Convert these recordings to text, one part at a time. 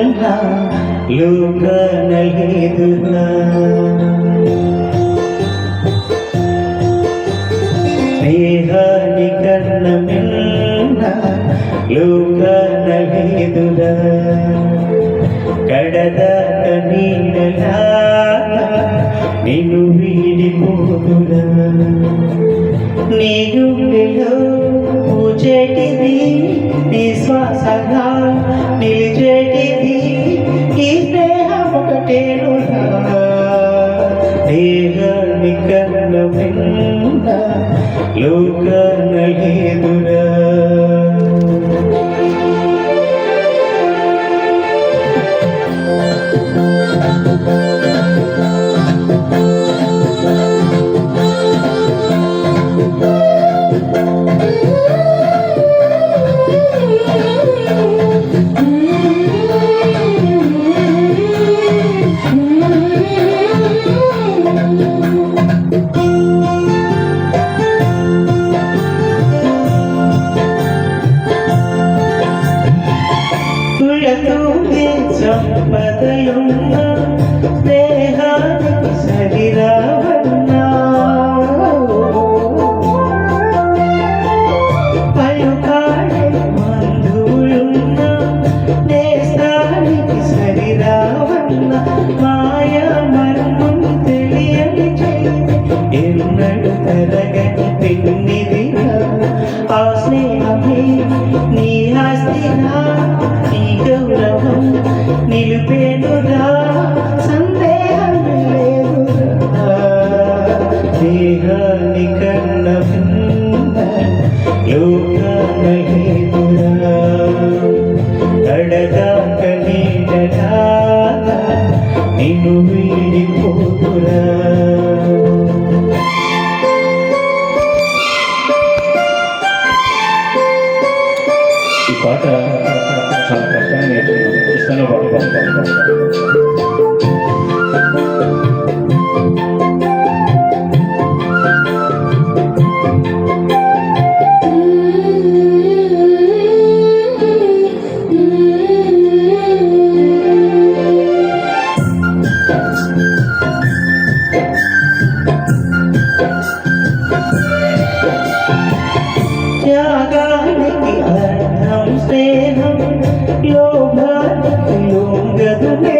మిన్న లోక నలిదునా స్నేహాని కన్న మిన్న లోక నలిదునా కడదాక నీడలా నిన్ను వీడిపోదురా నీ గుండెలో పూచేటిది నీ శ్వాసగా నిలిచేటిది ఈ స్నేహం ఒకటేను దేహాన్ని కన్న నీ ఆస్తినా నీ గౌరవం నిలిపేనురా. సందేహం లేదురా. దేహాన్ని కన్న భిన్న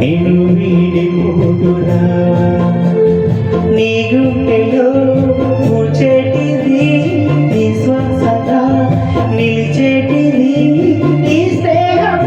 నిన్ను వీడిపోదురా నీ గుండెలో కూర్చేటిది నీ స్వసత నిలిచేటిది నీ స్నేహం